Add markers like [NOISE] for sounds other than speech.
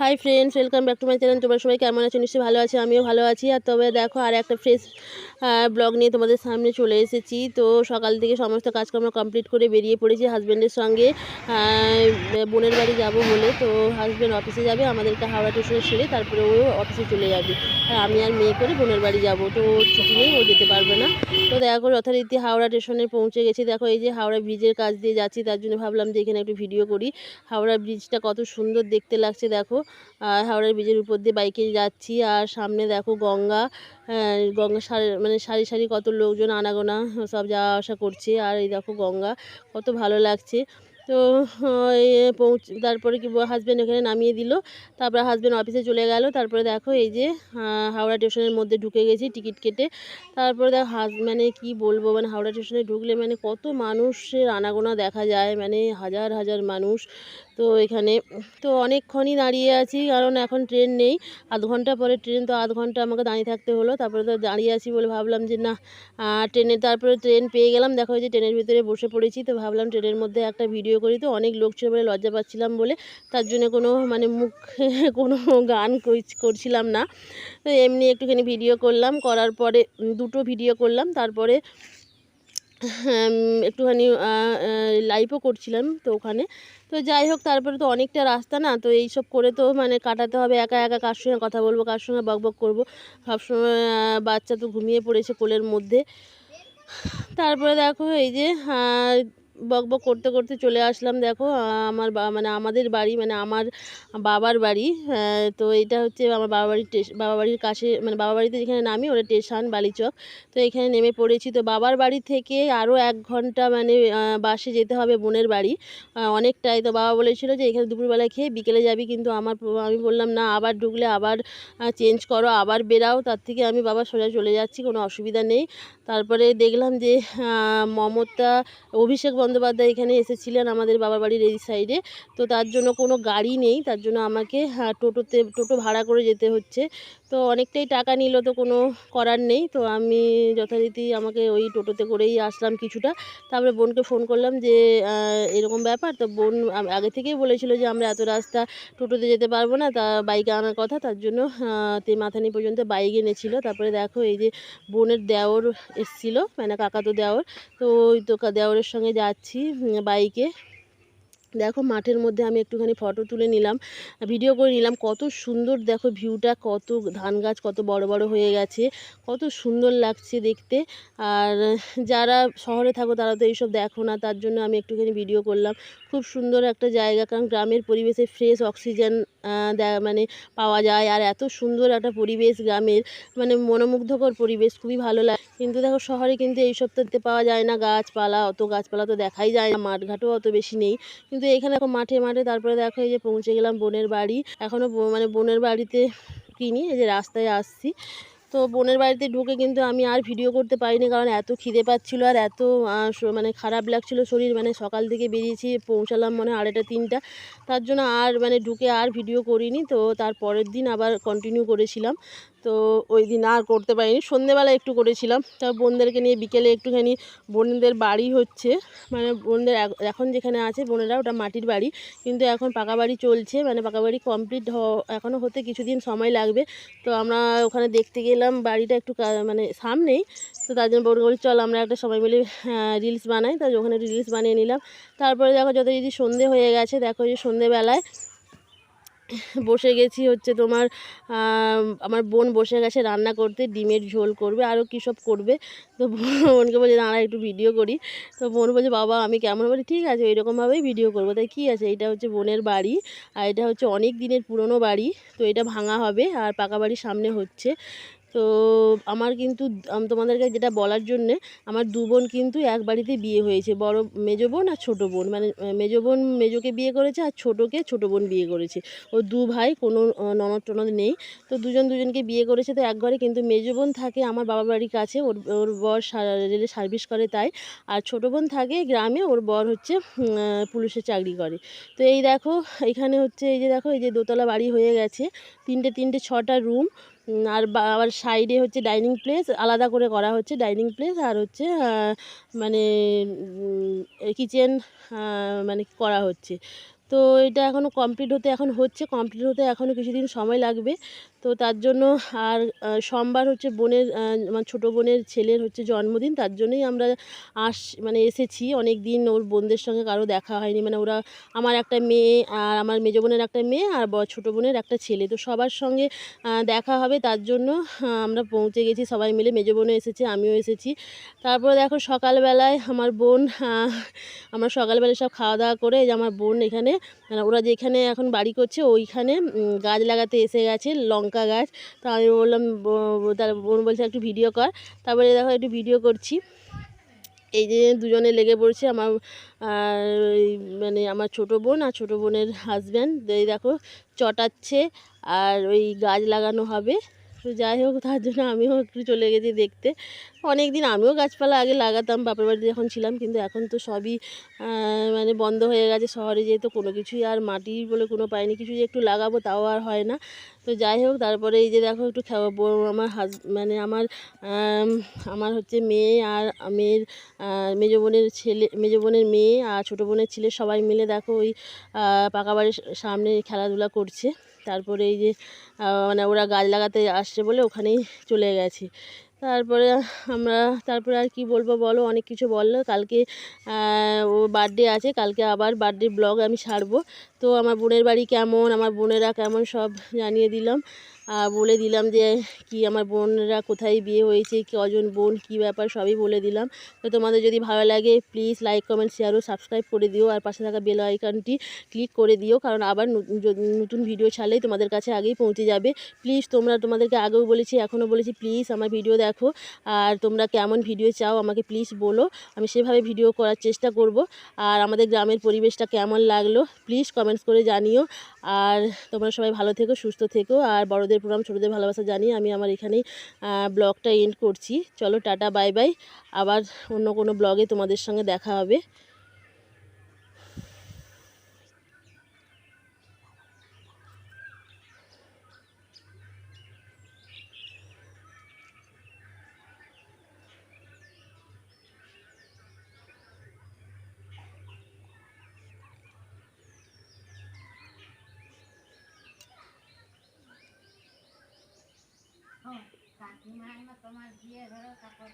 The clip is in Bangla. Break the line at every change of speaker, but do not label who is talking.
Hi friends welcome back to my channel তোমরা সবাই কেমন আছো? নিশ্চয়ই ভালো আছি, আমিও ভালো আছি। আর তবে দেখো, আর একটা ফ্রেশ ব্লগ নিয়ে তোমাদের সামনে চলে এসেছি। তো সকাল থেকে সমস্ত কাজকর্ম কমপ্লিট করে বেরিয়ে পড়েছি হাজব্যান্ডের সঙ্গে। বোনের বাড়ি যাব বলে। তো হাজব্যান্ড অফিসে যাবে, আমাদেরকে হাওড়া স্টেশনে ছেড়ে তারপরে ও অফিসে চলে যাবে। আর আমি আর মেয়ে করে বোনের বাড়ি যাব। তো ছুটি নেই, ও যেতে পারবে না। তো দেখো, যথারীতি হাওড়া স্টেশনে পৌঁছে গেছি। দেখো, এই যে হাওড়া ব্রিজের কাছ দিয়ে যাচ্ছি, তার জন্য ভাবলাম যে এখানে একটু ভিডিও করি। হাওড়া ব্রিজটা কত সুন্দর দেখতে লাগছে, দেখো। হাওড়ার ব্রিজের উপর দিয়ে বাইকে যাচ্ছি। আর সামনে দেখো গঙ্গা আহ, গঙ্গা সারি মানে সারি সারি কত লোকজন আনাগোনা সব যাওয়া আসা করছে। আর এই দেখো গঙ্গা কত ভালো লাগছে। তো পৌঁছ তারপরে কি হাজব্যান্ড এখানে নামিয়ে দিল। তারপরে হাজব্যান্ড অফিসে চলে গেল। তারপরে দেখো এই যে হাওড়া স্টেশনের মধ্যে ঢুকে গেছি টিকিট কেটে। তারপরে দেখো হাজ মানে কি বলব মানে হাওড়া স্টেশনে ঢুকলে মানে কত মানুষের আনাগোনা দেখা যায়। মানে হাজার হাজার মানুষ। তো এখানে, তো অনেকক্ষণই দাঁড়িয়ে আছি, কারণ এখন ট্রেন নেই। আধ ঘণ্টা পরে ট্রেন, তো আধ ঘণ্টা আমাকে দাঁড়িয়ে থাকতে হলো। তারপরে তো দাঁড়িয়ে আছি বলে ভাবলাম যে না ট্রেনে, তারপরে ট্রেন পেয়ে গেলাম। দেখো যে ট্রেনের ভিতরে বসে পড়েছি, তো ভাবলাম ট্রেনের মধ্যে একটা ভিডিও করি। তো অনেক লোক ছিল বলে লজ্জা পাচ্ছিলাম বলে, তার জন্য কোনো মানে মুখ, [LAUGHS] কোনো গান করছিলাম না। তো এমনি একটুখানি ভিডিও করলাম। করার পরে দুটো ভিডিও করলাম। তারপরে একটুখানি লাইভও করছিলাম তো ওখানে। তো যাই হোক, তারপরে তো অনেকটা রাস্তা না, তো এই সব করে তো মানে কাটাতে হবে। একা একা কার সঙ্গে কথা বলব, কার সঙ্গে বকবক করব? সবসময় বাচ্চা তো ঘুমিয়ে পড়েছে কোলের মধ্যে। তারপরে দেখো এই যে বক বক করতে করতে চলে আসলাম, দেখো আমার মানে আমাদের বাড়ি মানে আমার বাবার বাড়ি তো এটা হচ্ছে আমার বাবা বাড়ির বাবা বাড়ির কাছে মানে বাবা বাড়িতে যেখানে নামি ওটা স্টেশন বালিচক, তো এখানে নেমে পড়েছি। তো বাবার বাড়ি থেকে আরও এক ঘণ্টা মানে বাসে যেতে হবে বোনের বাড়ি অনেকটাই। তো বাবা বলেছিল যে, এখানে দুপুরবেলা খেয়ে বিকেলে যাবি। কিন্তু আমার আমি বললাম, না, আবার ঢুকলে আবার চেঞ্জ করো, আবার বেরাও। তার থেকে আমি বাবা সোজা চলে যাচ্ছি, কোনো অসুবিধা নেই। তারপরে দেখলাম যে মমতা, অভিষেক বন্দ্যোপাধ্যায় এখানে এসেছিলেন আমাদের বাবার বাড়ির এই সাইডে তো তার জন্য কোনো গাড়ি নেই তার জন্য আমাকে আহ, টোটোতে টোটো ভাড়া করে যেতে হচ্ছে। তো অনেকটাই টাকা নিল তো কোনো করার নেই। তো আমি যথারীতি আমাকে ওই টোটোতে করেই আসলাম কিছুটা। তারপরে বোনকে ফোন করলাম যে এরকম ব্যাপার। তো বোন আগে থেকেই বলেছিল যে আমরা এত রাস্তা টোটোতে যেতে পারব না তা বাইকে আনার কথা। তার জন্য তে মাথানি পর্যন্ত বাইক এনেছিল। তারপরে দেখো এই যে বোনের দেওর এসছিল মানে কাকাতো দেওর। তো ওই তো দেওরের সঙ্গে যাচ্ছি বাইকে। দেখো মাঠের মধ্যে আমি একটুখানি ফটো তুলে নিলাম ভিডিও করে নিলাম। কত সুন্দর দেখো ভিউটা কত ধান গাছ কত বড় বড় হয়ে গেছে, কত সুন্দর লাগছে দেখতে। আর যারা শহরে থাকো তারা তো এইসব দেখো না, তার জন্য আমি একটুখানি ভিডিও করলাম। খুব সুন্দর একটা জায়গা, কারণ গ্রামের পরিবেশে ফ্রেশ অক্সিজেন মানে পাওয়া যায়। আর এত সুন্দর একটা পরিবেশ গ্রামের মানে মনোমুগ্ধকর পরিবেশ, খুবই ভালো লাগে কিন্তু দেখো শহরে কিন্তু এইসব তো পাওয়া যায় না, গাছপালা, অত গাছপালা তো দেখাই যায় না, মাঠঘাটও অত বেশি নেই। কিন্তু এখানে এখন মাঠে মাঠে তারপরে দেখো এই যে পৌঁছে গেলাম বোনের বাড়ি। এখনও মানে বোনের বাড়িতে কিনি এই যে রাস্তায় আসছি। তো বোনের বাড়িতে ঢুকে কিন্তু আমি আর ভিডিও করতে পারিনি, কারণ এত খিদে পাচ্ছিলো আর এত মানে খারাপ লাগছিল শরীর। মানে সকাল থেকে বেরিয়েছি, পৌঁছালাম মনে আড়াইটা, তিনটা। তার জন্য আর মানে ঢুকে আর ভিডিও করিনি। তো তার পরের দিন আবার কন্টিনিউ করেছিলাম। তো ওই দিন আর করতে পারিনি। সন্ধেবেলা একটু করেছিলাম। তা বোনদেরকে নিয়ে বিকেলে একটুখানি বোনদের বাড়ি হচ্ছে। মানে বোনদের এখন যেখানে আছে বোনেরা ওটা মাটির বাড়ি। কিন্তু এখন পাকা বাড়ি চলছে। মানে পাকা বাড়ি কমপ্লিট এখনও হতে কিছুদিন সময় লাগবে। তো আমরা ওখানে দেখতে গেলাম বাড়িটা একটু মানে সামনেই। তো তার জন্য বোন বলি চল আমরা একটা সবাই মিলে রিলস বানাই। তাই ওখানে রিলস বানিয়ে নিলাম। তারপরে দেখো যত যদি সন্ধে হয়ে গেছে। দেখো যে সন্ধেবেলায় বসে গেছি হচ্ছে তোমার আমার বোন বসে গেছে রান্না করতে, ডিমের ঝোল করবে আরও কী সব করবে। তো বোনকে বলছে, দাঁড়া, একটু ভিডিও করি। তো বোন বলছে, বাবা, আমি কেমন? বলি, ঠিক আছে এরকমভাবেই ভিডিও করব। তাই কী আছে, এটা হচ্ছে বোনের বাড়ি, আর এটা হচ্ছে অনেক দিনের পুরনো বাড়ি, তো এটা ভাঙা হবে, আর পাকা বাড়ির সামনে হচ্ছে। তো আমার কিন্তু তোমাদেরকে যেটা বলার জন্যে, আমার দু বোন কিন্তু এক বাড়িতে বিয়ে হয়েছে। বড় মেজো বোন আর ছোটো বোন। মানে মেজো বোন মেজোকে বিয়ে করেছে আর ছোটোকে ছোটো বোন বিয়ে করেছে। ও দু ভাই, কোনো ননদ টনদ নেই। তো দুজন দুজনকে বিয়ে করেছে। তো এক ঘরে কিন্তু মেজো বোন থাকে আমার বাবার বাড়ির কাছে। ওর ওর বর রেলে সার্ভিস করে তাই। আর ছোটো বোন থাকে গ্রামে। ওর বর হচ্ছে পুলিশের চাকরি করে। তো এই দেখো, এখানে হচ্ছে, এই যে দেখো, এই যে দোতলা বাড়ি হয়ে গেছে। তিনটে তিনটে, ছটা রুম। আর আবার সাইডে হচ্ছে ডাইনিং প্লেস, আলাদা করে করা হচ্ছে ডাইনিং প্লেস, আর হচ্ছে মানে কিচেন মানে করা হচ্ছে। তো এটা এখনও কমপ্লিট হতে এখন হচ্ছে কমপ্লিট হতে এখনও কিছুদিন সময় লাগবে। তো তার জন্য আর সোমবার হচ্ছে বোনের আমার ছোটো বোনের ছেলের হচ্ছে জন্মদিন, তার জন্যই আমরা আস মানে এসেছি। অনেক দিন ওর বোনদের সঙ্গে কারও দেখা হয়নি মানে ওরা আমার একটা মেয়ে আর আমার মেজো বোনের একটা মেয়ে আর ছোটো বোনের একটা ছেলে। তো সবার সঙ্গে দেখা হবে, তার জন্য আমরা পৌঁছে গেছি, সবাই মিলে। মেজো বোনও এসেছে, আমিও এসেছি। তারপরে দেখো সকালবেলায় আমার বোন আমরা সকালবেলায় সব খাওয়া দাওয়া করে যে আমার বোন এখানে মানে ওরা যেখানে এখন বাড়ি করছে, ওইখানে গাছ লাগাতে এসে গেছে, লঙ্কা গাছ। তো আমি বললাম তার বোন বলছে একটু ভিডিও কর। তারপরে দেখো একটু ভিডিও করছি। এই যে দুজনে লেগে পড়ছে, আমার মানে আমার ছোটো বোন আর ছোটো বোনের হাজব্যান্ড এই দেখো, চটাচ্ছে আর ওই গাছ লাগানো হবে। তো যাই হোক, তার জন্য আমিও একটু চলে গেছি দেখতে। অনেক দিন আমিও গাছপালা আগে লাগাতাম, বাপের বাড়িতে যখন ছিলাম, কিন্তু এখন তো সবই মানে বন্ধ হয়ে গেছে শহরে যেহেতু কোনো কিছুই আর মাটি বলে কোনো পাইনি, কিছু যে একটু লাগাবো তাও আর হয় না। তো যাই হোক, তারপরে এই যে দেখো একটু খাওয়া বউ- আমার হাজ মানে আমার আমার হচ্ছে মেয়ে আর মেয়ের মেজো বোনের ছেলে, মেজো বোনের মেয়ে আর ছোটো বোনের ছেলে সবাই মিলে দেখো ওই পাকা বাড়ির সামনে খেলাধুলা করছে। তারপরে এই যে মানে ওরা গাছ লাগাতে আসছে বলে ওখানেই চলে গেছে। তারপরে আমরা, তারপরে আর কি বলব বলো, অনেক কিছু বলল। কালকে ও বার্থডে আছে, কালকে আবার বার্থডে ব্লগ আমি ছাড়বো তো আমার বোনের বাড়ি কেমন, আমার বোনেরা কেমন সব জানিয়ে দিলাম। আর বলে দিলাম যে, কি আমার বোনরা কোথায় বিয়ে হয়েছে কজন বোন, কি ব্যাপার সবই বলে দিলাম। তো তোমাদের যদি ভালো লাগে প্লিজ লাইক কমেন্ট শেয়ার ও সাবস্ক্রাইব করে দিও। আর পাশে থাকা বেল আইকনটি ক্লিক করে দিও, কারণ আবার নতুন ভিডিও ছাড়লেই তোমাদের কাছে আগেই পৌঁছে যাবে। প্লিজ তোমরা তোমাদেরকে আগেও বলেছি, এখনও বলেছি প্লিজ আমার ভিডিও দেখো। আর তোমরা কেমন ভিডিও চাও আমাকে প্লিজ বলো। আমি সেভাবে ভিডিও করার চেষ্টা করব। আর আমাদের গ্রামের পরিবেশটা কেমন লাগল প্লিজ কমেন্টস করে জানিও। আর তোমরা সবাই ভালো থেকো, সুস্থ থেকো। আর বড়দের প্রোগ্রাম ছোটোদের ভালোবাসা জানিয়ে আমি আমার এখানেই ব্লগটা এন্ড করছি। চলো টাটা বাই বাই আবার অন্য কোনো ব্লগে তোমাদের সঙ্গে দেখা হবে।
তোমার বিয়ে ধরো তারপর